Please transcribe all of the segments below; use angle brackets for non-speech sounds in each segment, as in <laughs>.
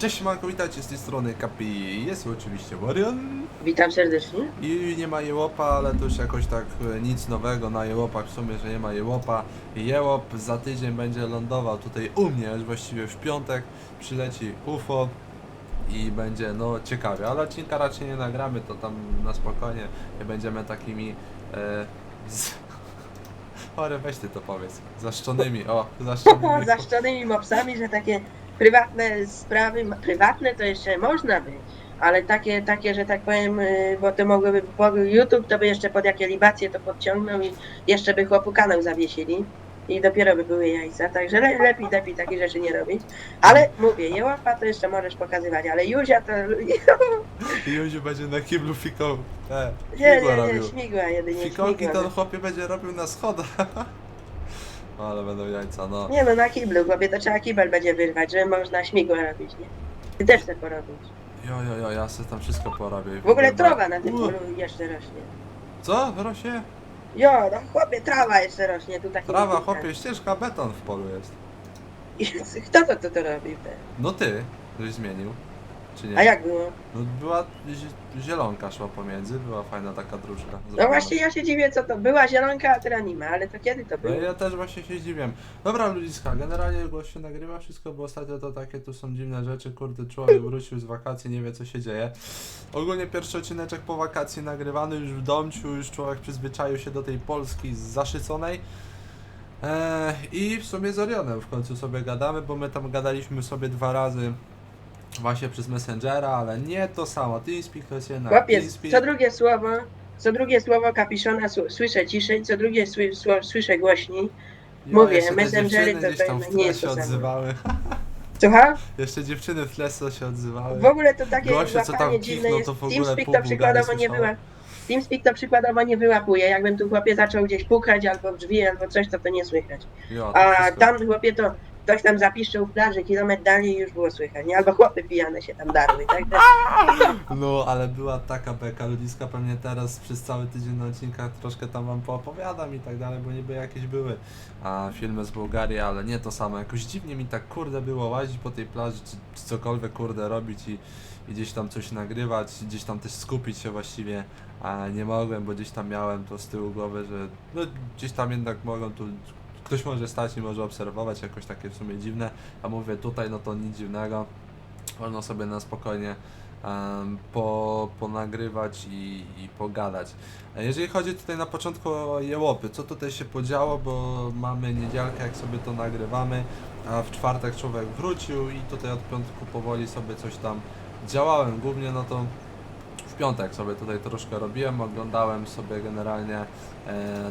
Cześć manko, witajcie z tej strony Kapi, jest oczywiście Warrion Witam serdecznie. i nie ma jełopa, ale to już jakoś tak e, nic nowego na jełopach w sumie, że nie ma jełopa. Jełop za tydzień będzie lądował tutaj u mnie, już właściwie w piątek przyleci UFO i będzie no ciekawie, ale odcinka raczej nie nagramy, to tam na spokojnie nie będziemy takimi e, z... <laughs> Chory, weź ty to powiedz, zaszczonymi, o, zaszczonymi. <laughs> Zaszczonymi mopsami, że takie prywatne sprawy, prywatne to jeszcze można by, ale takie, takie, że tak powiem, y, bo to mogłyby, mogły YouTube, to by jeszcze pod jakie libacje to podciągnął i jeszcze by chłopu kanał zawiesili i dopiero by były jajca, także le, lepiej, lepiej takich rzeczy nie robić. Ale mówię, jełapa to jeszcze możesz pokazywać, ale Juzia to <laughs> Józiu będzie na kiblu fiko, e, nie, figła nie, nie, robił. śmigła jedynie, Fikołki śmigła. to chłopie będzie robił na schodach. <laughs> No, ale będą jajca, no. Nie no, na kiblu, chłopie, to trzeba kibel będzie wyrwać, żeby można śmigła robić, nie? Ty też chcę porobić. Jo, jo, jo, ja sobie tam wszystko porobię. W ogóle trawa na tym polu jeszcze rośnie. Co? Rośnie? Jo, no chłopie, trawa jeszcze rośnie, tu taki... Trawa, chłopie, ścieżka, beton w polu jest. I Kto to, to, to robi? te? No ty, żeś zmienił. Czy nie? A jak było? No była zi- zielonka szła pomiędzy, była fajna taka dróżka. No zrobiona. właśnie ja się dziwię, co to była zielonka, a teraz nie ma, ale to kiedy to No było? ja też właśnie się zdziwiłem. Dobra ludziska, generalnie głos się nagrywa wszystko, bo ostatnio to takie tu są dziwne rzeczy, kurde człowiek wrócił z wakacji, nie wie co się dzieje. Ogólnie pierwszy odcineczek po wakacji nagrywany już w domciu, już człowiek przyzwyczaił się do tej Polski zaszyconej. Eee, I w sumie z Orionem w końcu sobie gadamy, bo my tam gadaliśmy sobie dwa razy właśnie przez Messengera, ale nie to samo. TeamSpeak to jest jednak Chłopie, TeamSpeak. co drugie słowo, co drugie słowo kapiszona su- słyszę ciszej, co drugie sły- sło- słyszę głośniej. Jo, mówię, jeszcze te Messengery dziewczyny to gdzieś tam w nie tle jest się to samo. odzywały. <laughs> Słucham? Jeszcze dziewczyny w tle co się odzywały. W ogóle to takie Gościu, co tam łapanie dziwne kichnął, jest. to w ogóle TeamSpeak pół to Bułgarii przykładowo nie była. TeamSpeak to przykładowo nie wyłapuje. Jakbym tu chłopie zaczął gdzieś pukać albo w drzwi, albo coś, to to nie słychać. Jo, to A wszystko. tam chłopie to ktoś tam zapiszczył w plaży kilometr dalej już było słychać, nie? Albo chłopy pijane się tam darły, tak? No, ale była taka beka ludziska, pewnie teraz przez cały tydzień na odcinkach troszkę tam wam poopowiadam i tak dalej, bo niby jakieś były a filmy z Bułgarii, ale nie to samo. Jakoś dziwnie mi tak kurde było łazić po tej plaży, czy, czy cokolwiek kurde robić i, i gdzieś tam coś nagrywać, gdzieś tam też skupić się właściwie, a nie mogłem, bo gdzieś tam miałem to z tyłu głowy, że no gdzieś tam jednak mogą tu ktoś może stać i może obserwować, jakoś takie w sumie dziwne, a mówię tutaj no to nic dziwnego, można sobie na spokojnie em, po, ponagrywać i, i pogadać. Jeżeli chodzi tutaj na początku o jełopy, co tutaj się podziało, bo mamy niedzielkę jak sobie to nagrywamy, a w czwartek człowiek wrócił i tutaj od piątku powoli sobie coś tam działałem, głównie no to piątek sobie tutaj troszkę robiłem, oglądałem sobie generalnie e,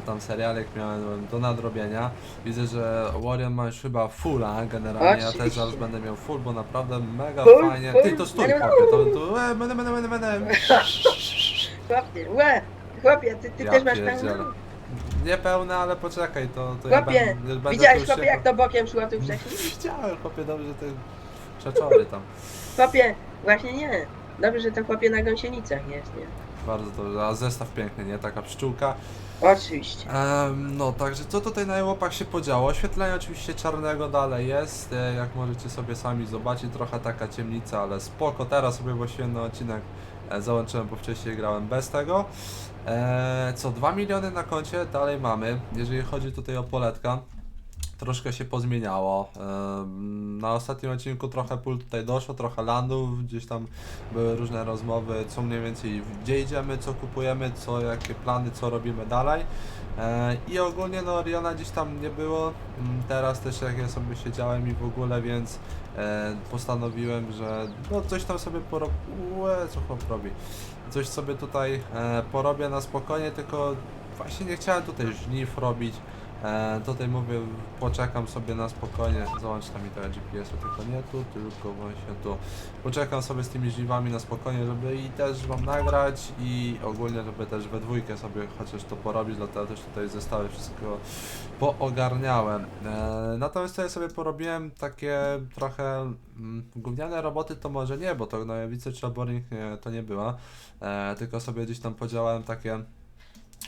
tam serialek miałem do nadrobienia. Widzę, że Warrior ma już chyba fulla, generalnie ja też zaraz będę miał full, bo naprawdę mega Full, fajnie. full. Ty to stój, chłopie, to, to e, będę, będę, będę, będę. <laughs> Chłopie, łe! Chłopie, ty, ty Ja też masz pierdzielę. pełno? Niepełne, ale poczekaj, to, to Chłopie, ja będę, będę Widziałeś chłopie się- jak to bokiem szło tu <laughs> wcześniej? Widziałem, chłopie, dobrze, że te przeczory tam. Chłopie, właśnie nie. Dobrze, że to chłopie na gąsienicach jest, nie? Bardzo dobrze, a zestaw piękny, nie? Taka pszczółka. Oczywiście. Em, no, także co tutaj na łopach się podziało? Oświetlenie oczywiście czarnego dalej jest, e, jak możecie sobie sami zobaczyć, trochę taka ciemnica, ale spoko. Teraz sobie właściwie na odcinek e, załączyłem, bo wcześniej grałem bez tego. E, co, 2 miliony na koncie dalej mamy, jeżeli chodzi tutaj o poletka. Troszkę się pozmieniało. Na ostatnim odcinku trochę pól tutaj doszło, trochę landów, gdzieś tam były różne rozmowy, co mniej więcej gdzie idziemy, co kupujemy, co jakie plany, co robimy dalej. E, I ogólnie no Oriona gdzieś tam nie było. Mm, Teraz też jak ja sobie siedziałem i w ogóle, więc e, postanowiłem, że no coś tam sobie porobię. co chłop robi? Coś sobie tutaj e, porobię na spokojnie, tylko właśnie nie chciałem tutaj żniw robić. E, tutaj mówię, poczekam sobie na spokojnie, załącz tam mi tego GPS-u, tylko nie tu, tylko właśnie tu. Poczekam sobie z tymi żniwami na spokojnie, żeby i też wam nagrać i ogólnie, żeby też we dwójkę sobie chociaż to porobić, dlatego też tutaj zestawy wszystko poogarniałem. E, natomiast to ja sobie porobiłem takie trochę mm, gówniane roboty, to może nie, bo to Gnojowice czy Boring nie, to nie była, e, tylko sobie gdzieś tam podziałałem takie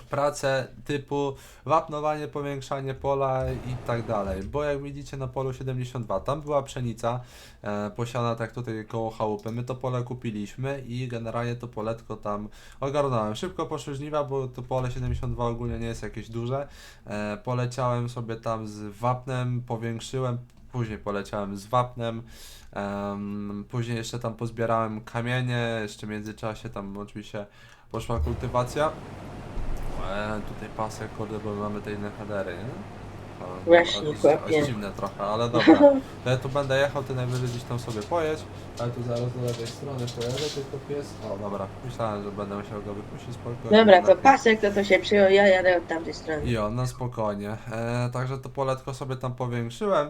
prace typu wapnowanie, powiększanie pola i tak dalej. Bo jak widzicie na polu 72, tam była pszenica e, posiana tak tutaj koło chałupy. My to pole kupiliśmy i generalnie to poletko tam ogarnąłem. Szybko poszły żniwa, bo to pole 72 ogólnie nie jest jakieś duże. E, poleciałem sobie tam z wapnem, powiększyłem, później poleciałem z wapnem. Em, później jeszcze tam pozbierałem kamienie, jeszcze w międzyczasie tam oczywiście poszła kultywacja. E, tutaj pasek, kurde, bo mamy te inne nie? To, Właśnie, jest- dziwne trochę, ale dobra. To <laughs> ja tu będę jechał, ty najwyżej gdzieś tam sobie pojedź, ale tu zaraz do lewej strony pojadę, tylko pies. O, dobra, myślałem, że będę musiał go wypuścić spokojnie. Dobra, to pasek to to się przyjął, ja jadę od tamtej strony. I on, no spokojnie. E, także to poletko sobie tam powiększyłem.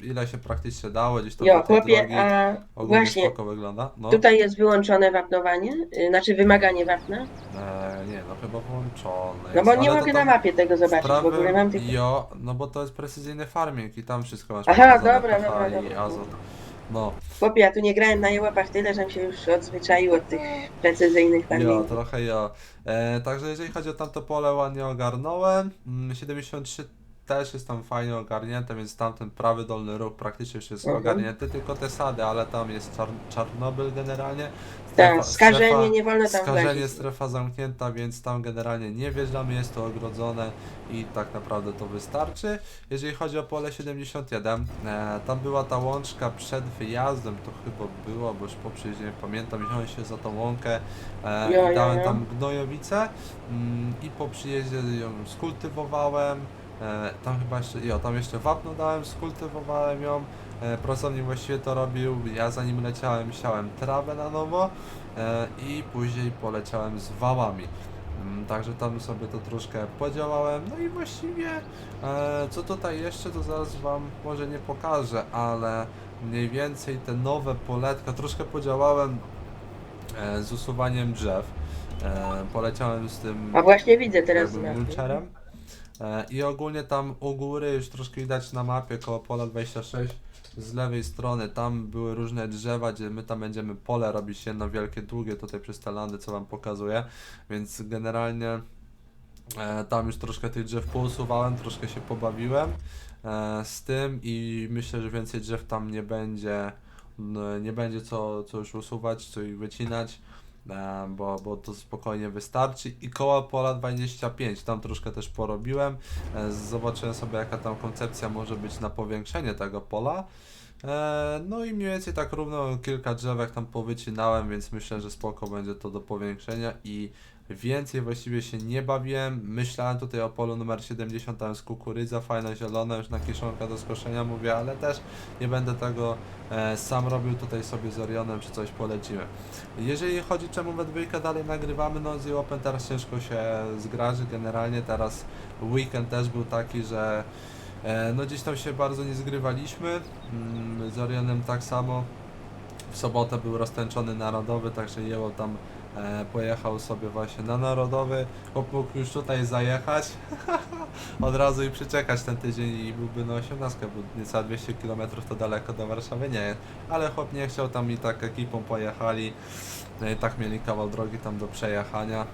Mm, ile się praktycznie dało, gdzieś to Jo, do tej chłopie, drogi. a Ogólnie właśnie spoko wygląda. No. tutaj jest wyłączone wapnowanie, y, znaczy wymaganie wapna, E, nie, no chyba włączone. no jest, bo nie ale to mogę tam na mapie tego zobaczyć, w ogóle mam tylko... Jo, no bo to jest precyzyjny farming i tam wszystko masz Aha, pokazane, dobra, pH dobra, i dobra. azot. No, Chłopie, ja tu nie grałem na jełopach tyle, żebym się już odzwyczaił od tych precyzyjnych jo, farmingów. trochę jo. E, także jeżeli chodzi o tamto pole, ładnie ogarnąłem. Mm, 73 też jest tam fajnie ogarnięte, więc tamten prawy dolny róg praktycznie już jest Mhm. ogarnięty, tylko te sady, ale tam jest czar Czarnobyl generalnie. Tak, skażenie nie wolno tam Skażenie, włazić. strefa zamknięta, więc tam generalnie nie wjeżdżamy, jest to ogrodzone i tak naprawdę to wystarczy. Jeżeli chodzi o pole 71, e, tam była ta łączka przed wyjazdem, to chyba było, bo już po przyjeździe nie pamiętam, wziąłem się za tą łąkę e, Jo, i jo, dałem jo. tam gnojowicę mm, i po przyjeździe ją skultywowałem. E, tam chyba jeszcze, jo, tam jeszcze wapno dałem, skultywowałem ją. E, pracownik właściwie to robił, ja zanim leciałem siałem trawę na nowo e, i później poleciałem z wałami. Mm, Także tam sobie to troszkę podziałałem. No i właściwie e, co tutaj jeszcze, to zaraz Wam może nie pokażę, ale mniej więcej te nowe poletka troszkę podziałałem e, z usuwaniem drzew. E, poleciałem z tym A właśnie widzę teraz. E, I ogólnie tam u góry już troszkę widać na mapie koło pola 26 z lewej strony tam były różne drzewa, gdzie my tam będziemy pole robić jedno wielkie, długie tutaj przez te landy, co wam pokazuję, więc generalnie e, tam już troszkę tych drzew pousuwałem, troszkę się pobawiłem e, z tym i myślę, że więcej drzew tam nie będzie, nie będzie co, co już usuwać, co ich wycinać. Bo, bo to spokojnie wystarczy. I koło pola 25, tam troszkę też porobiłem. E, zobaczyłem sobie, jaka tam koncepcja może być na powiększenie tego pola. E, no i mniej więcej tak równo kilka drzewek tam powycinałem, więc myślę, że spoko będzie to do powiększenia i więcej właściwie się nie bawiłem. Myślałem tutaj o polu numer 70, tam jest kukurydza fajna, zielona, już na kiszonka do skoszenia mówię, ale też nie będę tego e, sam robił, tutaj sobie z Orionem czy coś polecimy. Jeżeli chodzi czemu we dwójkę dalej nagrywamy, no z Jopem teraz ciężko się zgrać, generalnie teraz weekend też był taki, że e, no gdzieś tam się bardzo nie zgrywaliśmy, mm, z Orionem tak samo. W sobotę był roztęczony narodowy, także Jeło tam pojechał sobie właśnie na narodowy. Chłop mógł już tutaj zajechać <laughs> od razu i przyczekać ten tydzień i byłby na 18, bo niecałe 200 km to daleko do Warszawy nie jest. Ale chłop nie chciał tam i tak ekipą pojechali. No i tak mieli kawał drogi tam do przejechania.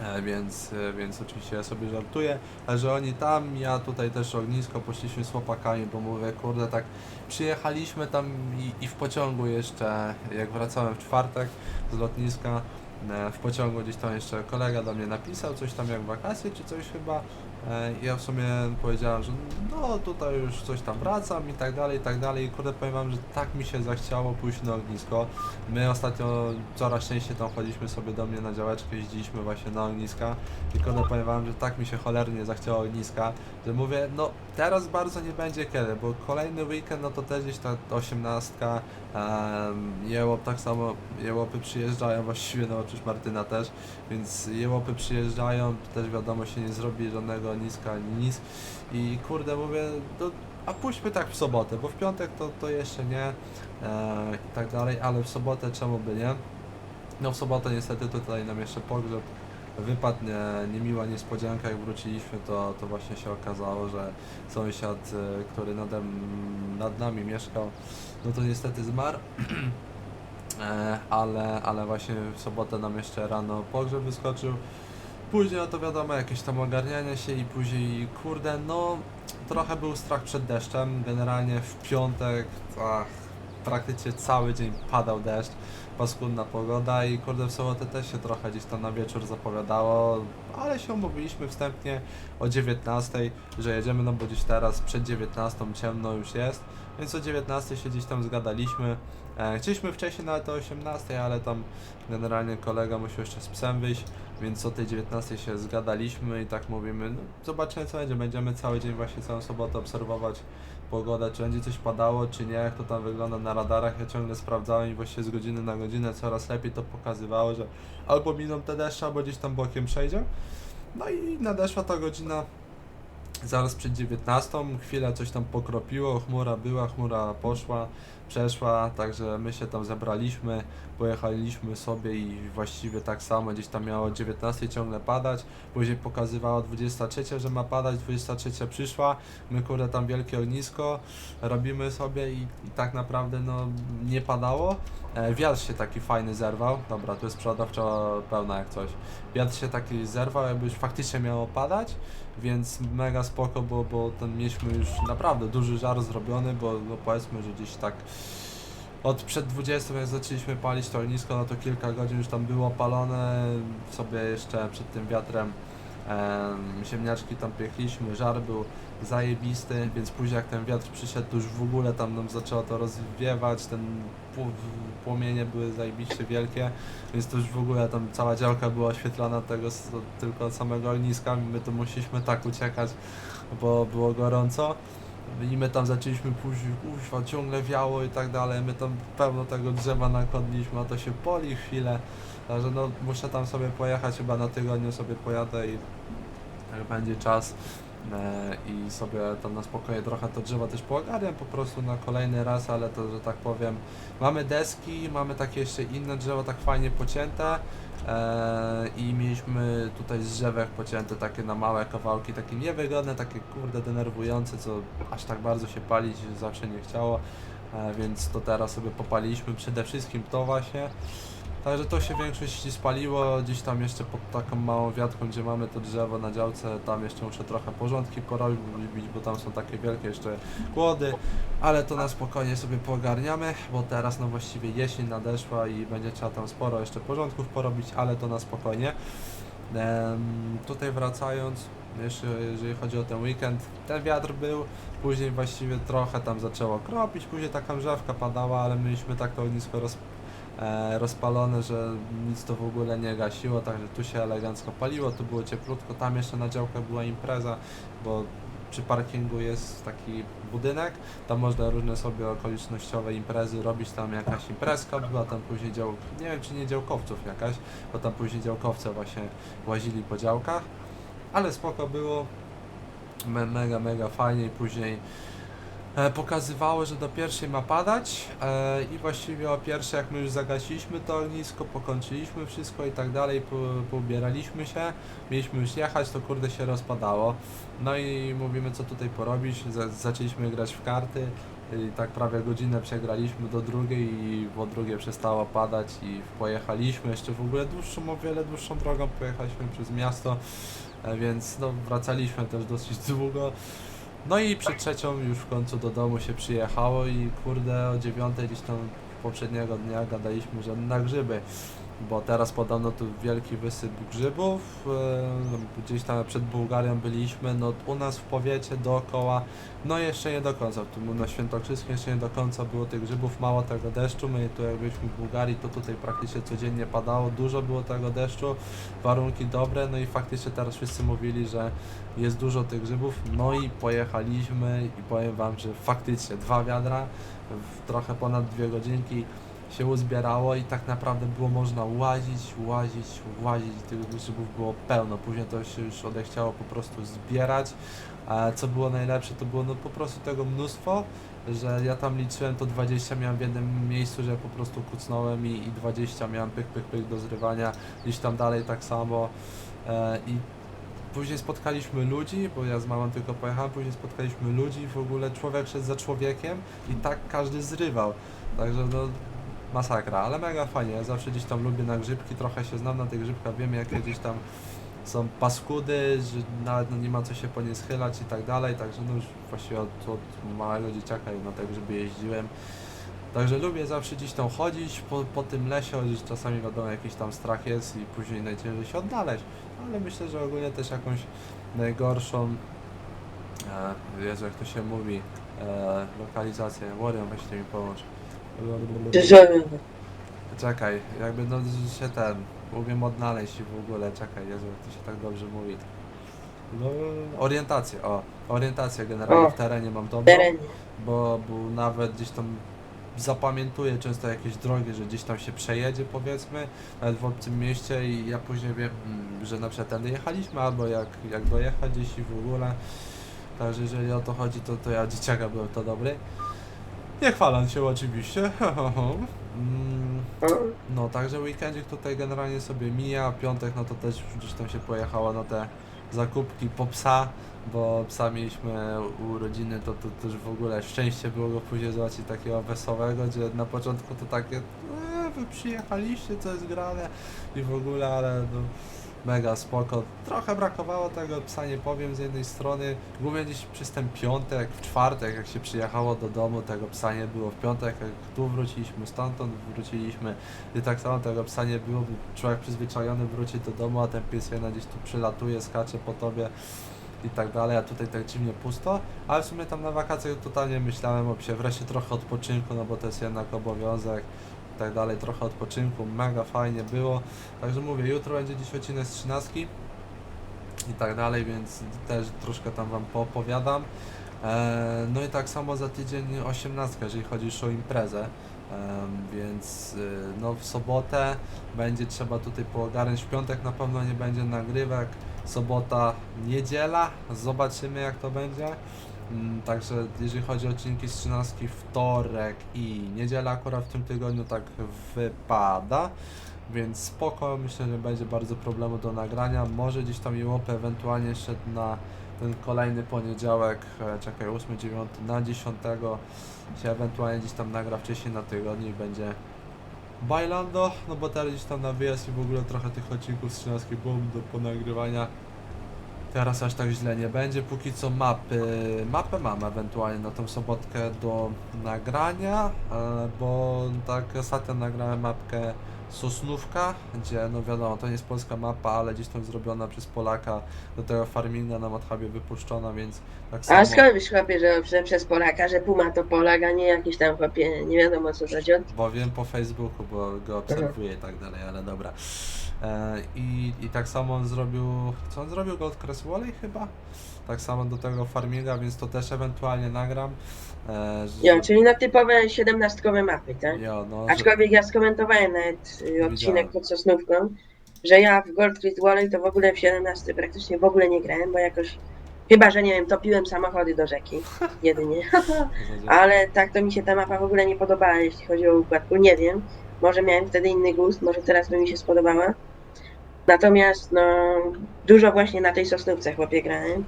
E, więc, e, więc oczywiście ja sobie żartuję, ale że oni tam, ja tutaj też ognisko, poszliśmy z chłopakami, bo mówię, kurde, tak przyjechaliśmy tam i, i w pociągu jeszcze, jak wracałem w czwartek z lotniska, e, w pociągu gdzieś tam jeszcze kolega do mnie napisał coś tam jak wakacje czy coś chyba. E, Ja w sumie powiedziałem, że no tutaj już coś tam wracam i tak dalej, i tak dalej. I kurde powiem wam, że tak mi się zachciało pójść na ognisko. My ostatnio coraz częściej tam chodziliśmy sobie do mnie na działeczkę, jeździliśmy właśnie na ogniska. I kurde powiem wam, że tak mi się cholernie zachciało ogniska, że mówię, no teraz bardzo nie będzie kiedy, bo kolejny weekend, no to też gdzieś ta osiemnastka, jełop tak samo, jełopy przyjeżdżają właściwie, no oczywiście Martyna też, więc jełopy przyjeżdżają, też wiadomo się nie zrobi żadnego ogniska ani nic i kurde mówię, to, a pójdźmy tak w sobotę, bo w piątek to, to jeszcze nie e, i tak dalej, ale w sobotę czemu by nie? No w sobotę niestety tutaj nam jeszcze pogrzeb wypadł nie, niemiła niespodzianka, jak wróciliśmy, to, to właśnie się okazało, że sąsiad, e, który nadem, nad nami mieszkał, no to niestety zmarł. <clears throat> E, ale, ale właśnie w sobotę nam jeszcze rano pogrzeb wyskoczył. Później, no to wiadomo, jakieś tam ogarnianie się i później, kurde, no trochę był strach przed deszczem. Generalnie w piątek, ach, praktycznie cały dzień padał deszcz, paskudna pogoda i kurde w sobotę też się trochę gdzieś tam na wieczór zapowiadało, ale się umówiliśmy wstępnie o 19, że jedziemy, no bo gdzieś teraz przed 19 ciemno już jest, więc o 19 się gdzieś tam zgadaliśmy. E, chcieliśmy wcześniej nawet o 18, ale tam generalnie kolega musiał jeszcze z psem wyjść, więc o tej 19 się zgadaliśmy i tak mówimy, no zobaczymy co będzie, będziemy cały dzień właśnie całą sobotę obserwować pogodę, czy będzie coś padało, czy nie, jak to tam wygląda na radarach, ja ciągle sprawdzałem i właśnie z godziny na godzinę coraz lepiej to pokazywało, że albo miną te deszcze, albo gdzieś tam bokiem przejdzie. No i nadeszła ta godzina zaraz przed 19, chwilę coś tam pokropiło, chmura była, chmura poszła, przeszła, także my się tam zebraliśmy, pojechaliśmy sobie i właściwie tak samo, gdzieś tam miało o 19 ciągle padać, później pokazywało 23, że ma padać, 23 przyszła, my kurde tam wielkie ognisko robimy sobie i, i tak naprawdę no nie padało. E, wiatr się taki fajny zerwał, dobra, tu jest przodowczo pełna jak coś. Wiatr się taki zerwał, jakby już faktycznie miało padać, więc mega spoko, bo, bo ten mieliśmy już naprawdę duży żar zrobiony, bo no powiedzmy, że gdzieś tak od przed 20 jak zaczęliśmy palić to ognisko, no to kilka godzin już tam było palone, sobie jeszcze przed tym wiatrem em, ziemniaczki tam piekliśmy, żar był zajebisty, więc później jak ten wiatr przyszedł, to już w ogóle tam nam zaczęło to rozwiewać, ten pł- płomienie były zajebiście wielkie, więc to już w ogóle tam cała działka była oświetlona tego tylko od samego ogniska, my tu musieliśmy tak uciekać, bo było gorąco. I my tam zaczęliśmy później, kuźwa, ciągle wiało i tak dalej, my tam pełno tego drzewa nakładliśmy, a to się poli chwilę, także no muszę tam sobie pojechać, chyba na tygodniu sobie pojadę i jak będzie czas i sobie tam na spokojnie trochę to drzewo też poogarniam po prostu na kolejny raz, ale to, że tak powiem, mamy deski, mamy takie jeszcze inne drzewo tak fajnie pocięte e, i mieliśmy tutaj z drzewek pocięte takie na małe kawałki, takie niewygodne, takie kurde denerwujące, co aż tak bardzo się palić zawsze nie chciało, e, więc to teraz sobie popaliliśmy przede wszystkim to właśnie. Także to się większość spaliło, gdzieś tam jeszcze pod taką małą wiatką, gdzie mamy to drzewo na działce, tam jeszcze muszę trochę porządki porobić, bo tam są takie wielkie jeszcze kłody, ale to na spokojnie sobie pogarniamy, bo teraz no właściwie jesień nadeszła i będzie trzeba tam sporo jeszcze porządków porobić, ale to na spokojnie. Tutaj wracając, jeszcze jeżeli chodzi o ten weekend, ten wiatr był, później właściwie trochę tam zaczęło kropić, później taka mrzawka padała, ale mieliśmy tak to ognisko roz, e, rozpalone, że nic to w ogóle nie gasiło, także tu się elegancko paliło, tu było cieplutko, tam jeszcze na działkach była impreza, bo przy parkingu jest taki budynek, tam można różne sobie okolicznościowe imprezy robić, tam jakaś imprezka była, tam później dział, nie wiem czy nie działkowców jakaś, bo tam później działkowcy właśnie łazili po działkach, ale spoko było, Me, mega, mega fajnie i później e, pokazywało, że do pierwszej ma padać e, i właściwie o pierwszej jak my już zagasiliśmy to ognisko, pokończyliśmy wszystko i tak dalej, po, poubieraliśmy się, mieliśmy już jechać, to kurde się rozpadało. No i mówimy co tutaj porobić, Za, zaczęliśmy grać w karty i tak prawie godzinę przegraliśmy do drugiej i po drugiej przestało padać i pojechaliśmy jeszcze w ogóle dłuższą, o wiele dłuższą drogą, pojechaliśmy przez miasto, e, więc no wracaliśmy też dosyć długo. No i przed trzecią już w końcu do domu się przyjechało i kurde o dziewiątej gdzieś tam poprzedniego dnia gadaliśmy, że na grzyby, bo teraz podobno tu wielki wysyp grzybów, gdzieś tam przed Bułgarią byliśmy, no u nas w powiecie dookoła, no jeszcze nie do końca, tu na Świętokrzyskim jeszcze nie do końca było tych grzybów, mało tego deszczu, my tu jak byliśmy w Bułgarii, to tutaj praktycznie codziennie padało, dużo było tego deszczu, warunki dobre, no i faktycznie teraz wszyscy mówili, że jest dużo tych grzybów, no i pojechaliśmy i powiem wam, że faktycznie dwa wiadra w trochę ponad dwie godzinki się uzbierało i tak naprawdę było można łazić, łazić, łazić, tych grzybów było pełno, później to się już odechciało po prostu zbierać, a co było najlepsze to było no po prostu tego mnóstwo, że ja tam liczyłem to 20 miałem w jednym miejscu, że po prostu kucnąłem i, i 20 miałem pyk, pyk, pyk do zrywania, gdzieś tam dalej tak samo. E, i Później spotkaliśmy ludzi, bo ja z mamą tylko pojechałem, później spotkaliśmy ludzi, w ogóle człowiek szedł za człowiekiem i tak każdy zrywał. Także no masakra, ale mega fajnie. Zawsze gdzieś tam lubię na grzybki, trochę się znam na tych grzybkach, wiem jakie gdzieś tam są paskudy, że nawet no, nie ma co się po nie schylać i tak dalej, także no już właściwie od, od małego dzieciaka na tego, żeby jeździłem. Także lubię zawsze gdzieś tam chodzić po, po tym lesie, chociaż czasami wiadomo jakiś tam strach jest i później najciężej się odnaleźć, ale myślę, że ogólnie też jakąś najgorszą, e, Jezu jak to się mówi, e, lokalizację, Warrior weźcie mi pomóż. Czekaj, jakby no się ten, umiem odnaleźć i w ogóle, czekaj, Jezu, jak to się tak dobrze mówi. No, orientację, o, orientację generalnie w terenie mam dobrą, terenie. bo, bo nawet gdzieś tam zapamiętuję często jakieś drogi, że gdzieś tam się przejedzie powiedzmy, nawet w obcym mieście i ja później wiem, mm, że na przykład tędy jechaliśmy albo jak, jak dojechać gdzieś i w ogóle. Także jeżeli o to chodzi, to, to ja dzieciaka byłem to dobry. Nie chwalam się oczywiście. <laughs> Mm, no, także weekendzik tutaj generalnie sobie mija, piątek no to też gdzieś tam się pojechało na te zakupki po psa, bo psa mieliśmy u rodziny, to, to też w ogóle szczęście było go później zobaczyć takiego wesołego, gdzie na początku to takie, e, wy przyjechaliście, co jest grane? I w ogóle, ale no, mega spoko. Trochę brakowało tego psa, nie powiem, z jednej strony, głównie gdzieś przez ten piątek, w czwartek, jak się przyjechało do domu, tego psa nie było. W piątek, jak tu wróciliśmy, stamtąd wróciliśmy, i tak samo tego psa nie było, człowiek przyzwyczajony wróci do domu, a ten pies jednak gdzieś tu przylatuje, skacze po tobie i tak dalej, a tutaj tak dziwnie pusto, ale w sumie tam na wakacjach totalnie myślałem o psie, wreszcie trochę odpoczynku, no bo to jest jednak obowiązek tak dalej, trochę odpoczynku, mega fajnie było, także mówię, jutro będzie dziś odcinek z 13 i tak dalej, więc też troszkę tam wam poopowiadam. E, no i tak samo za tydzień 18, jeżeli chodzi już o imprezę. Em, więc y, no w sobotę będzie trzeba tutaj poogarnąć. W piątek na pewno nie będzie nagrywek. Sobota, niedziela. Zobaczymy jak to będzie. Mm, Także jeżeli chodzi o odcinki z 13, wtorek i niedziela akurat w tym tygodniu tak wypada. Więc spoko, myślę, że będzie bardzo problemu do nagrania. Może gdzieś tam jełopę ewentualnie jeszcze na ten kolejny poniedziałek, e, czekaj, 8, 9, na 10 się ewentualnie gdzieś tam nagra wcześniej na tygodniu i będzie Bailando, no bo teraz gdzieś tam na wyjazd i w ogóle trochę tych odcinków z 13 było do ponagrywania. Teraz aż tak źle nie będzie, póki co mapy, mapę mam ewentualnie na tą sobotkę do nagrania, e, bo tak ostatnio nagrałem mapkę Sosnówka, gdzie no wiadomo, to nie jest polska mapa, ale gdzieś tam zrobiona przez Polaka, do tego farminga na Mathabie wypuszczona, więc tak samo... A skąd wiesz chłopie, że, że przez Polaka, że Puma to Polak, a nie jakiś tam chłopie, nie wiadomo co za dziad. Bo wiem po Facebooku, bo go obserwuję i tak dalej, ale dobra. E, i, I tak samo on zrobił, co on zrobił? Gold Crest Wally chyba? Tak samo do tego farminga, więc to też ewentualnie nagram. E, że, Jo, czyli na typowe 17 mapy, tak? jo, no, że, Aczkolwiek ja skomentowałem nawet y, odcinek pod Sosnówką, że ja w Gold Wally to w ogóle w 17 praktycznie w ogóle nie grałem, bo jakoś, chyba że nie wiem, topiłem samochody do rzeki, <laughs> jedynie. <laughs> Ale tak to mi się ta mapa w ogóle nie podobała, jeśli chodzi o układku. Nie wiem, może miałem wtedy inny gust, może teraz by mi się spodobała. Natomiast no, dużo właśnie na tej Sosnówce chłopie grałem.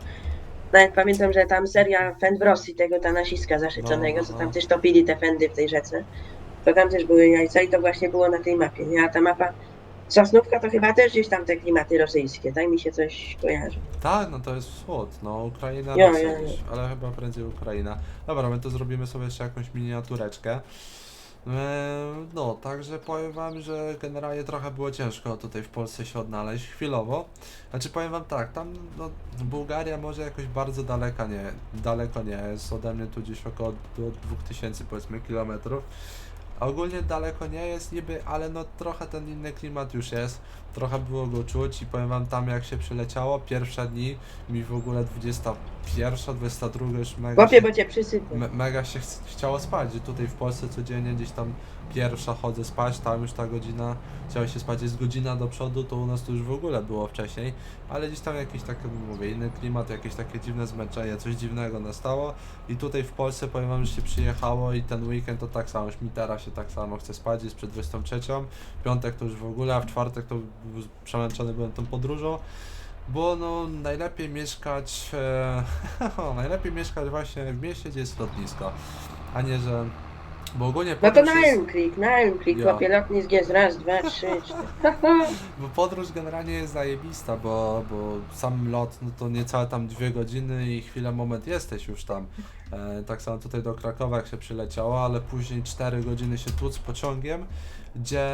Nawet pamiętam, że tam seria Fend w Rosji, tego tanasiska zaszyconego, No, co no. tam też topili te fendy w tej rzece. To tam też były jajca i to właśnie było na tej mapie. Nie? A ta mapa Sosnówka to chyba też gdzieś tam te klimaty rosyjskie, tak mi się coś kojarzy. Tak, no to jest wschód, no Ukraina, Jo, Rosja jo, jo. gdzieś, ale chyba prędzej Ukraina. Dobra, my to zrobimy sobie jeszcze jakąś miniatureczkę. Eee, No, także powiem wam, że generalnie trochę było ciężko tutaj w Polsce się odnaleźć, chwilowo. Znaczy powiem wam tak, tam no, Bułgaria może jakoś bardzo daleka nie, daleko nie jest, ode mnie tu gdzieś około do 2000 powiedzmy kilometrów. Ogólnie daleko nie jest niby, ale no trochę ten inny klimat już jest. Trochę było go czuć i powiem wam tam jak się przyleciało, pierwsze dni mi w ogóle 21, 22 już mega Chłopie, się, bo cię me, mega się ch- chciało spać. Tutaj w Polsce codziennie gdzieś tam pierwsza chodzę spać, tam już ta godzina, chciało się spać, jest godzina do przodu, to u nas to już w ogóle było wcześniej, ale gdzieś tam jakiś taki, mówię, inny klimat, jakieś takie dziwne zmęczenie, coś dziwnego nastało i tutaj w Polsce powiem wam, że się przyjechało i ten weekend to tak samo, już mi teraz się tak samo chce spać, jest przed 23, piątek to już w ogóle, a w czwartek to przemęczony byłem tą podróżą, bo no najlepiej mieszkać, e, <laughs> najlepiej mieszkać właśnie w mieście, gdzie jest lotnisko, a nie, że Bo No to podróż na jest, Creek, na Creek, Ja. chłopie, lotnisk jest raz, dwa, <laughs> trzy, cztery. <laughs> bo podróż generalnie jest zajebista, bo, bo sam lot, no to niecałe tam dwie godziny i chwilę, moment jesteś już tam. E, tak samo tutaj do Krakowa jak się przyleciało, ale później 4 godziny się tłuc pociągiem, gdzie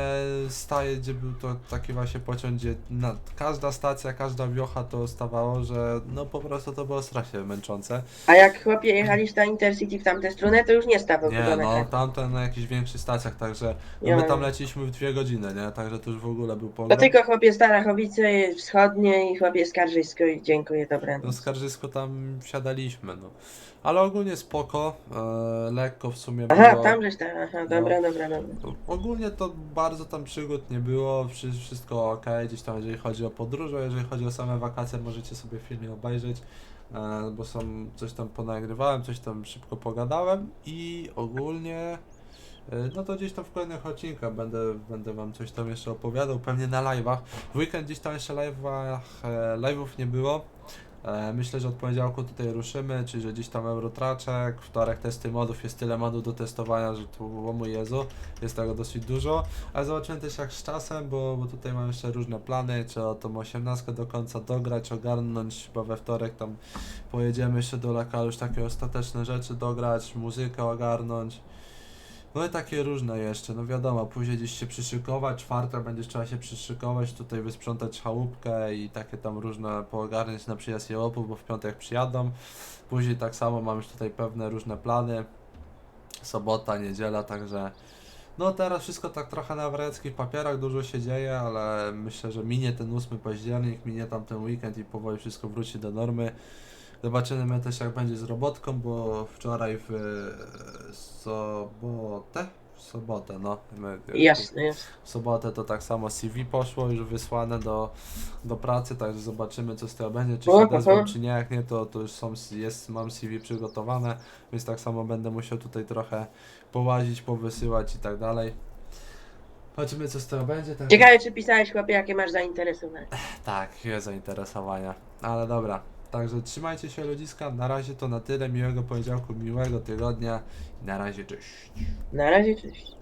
staje, gdzie był to taki właśnie pociąg, gdzie na, każda stacja, każda wiocha to stawało, że no po prostu to było strasznie męczące. A jak chłopie jechaliś na Intercity w tamtę stronę, to już nie stawał Nie, no na tamte na jakichś większych stacjach, także no, my tam leciliśmy w dwie godziny, nie? Także to już w ogóle był To pogrom. tylko chłopie Starachowice, wschodnie i chłopie Skarżysko i dziękuję, No dobranoc. skarżysko tam wsiadaliśmy, no. Ale ogólnie spoko, e, lekko w sumie Aha, było. tam żeś tam, aha, dobra, dobra, dobra. Ogólnie to bardzo tam przygód nie było, wszy- wszystko ok, gdzieś tam jeżeli chodzi o podróże, jeżeli chodzi o same wakacje możecie sobie w filmie obejrzeć, e, bo są, coś tam ponagrywałem, coś tam szybko pogadałem i ogólnie e, no to gdzieś tam w kolejnych odcinkach będę, będę wam coś tam jeszcze opowiadał, pewnie na live'ach. W weekend gdzieś tam jeszcze live'ach, e, live'ów nie było. E, Myślę, że od poniedziałku tutaj ruszymy, czyli że gdzieś tam Eurotraczek, wtorek testy modów, jest tyle modów do testowania, że to o mój Jezu, jest tego dosyć dużo, ale zobaczymy też jak z czasem, bo, bo tutaj mam jeszcze różne plany, trzeba tą 18 do końca dograć, ogarnąć, chyba we wtorek tam pojedziemy jeszcze do lokalu, już takie ostateczne rzeczy dograć, muzykę ogarnąć. No i takie różne jeszcze, no wiadomo, później gdzieś się przyszykować, czwarta będzie trzeba się przyszykować, tutaj wysprzątać chałupkę i takie tam różne poogarniać na przyjazd jełopów, bo w piątek przyjadą. Później tak samo mam już tutaj pewne różne plany, sobota, niedziela, także no teraz wszystko tak trochę na wreckich papierach, dużo się dzieje, ale myślę, że minie ten 8 październik, minie tam ten weekend i powoli wszystko wróci do normy. Zobaczymy też jak będzie z robotką, bo wczoraj w e, sobotę, w sobotę no, my, Jasne, jasne. w sobotę to tak samo CV poszło, już wysłane do, do pracy, także zobaczymy co z tego będzie, czy się Oho. odezwą, czy nie, jak nie to, to już są, jest, mam CV przygotowane, więc tak samo będę musiał tutaj trochę połazić, powysyłać i tak dalej. Zobaczymy co z tego będzie. także- Ciekawe, czy pisałeś chłopie, jakie masz zainteresowanie. Tak, jest zainteresowania, ale dobra. Także trzymajcie się ludziska, na razie to na tyle, miłego poniedziałku, miłego tygodnia na razie cześć. Na razie, cześć.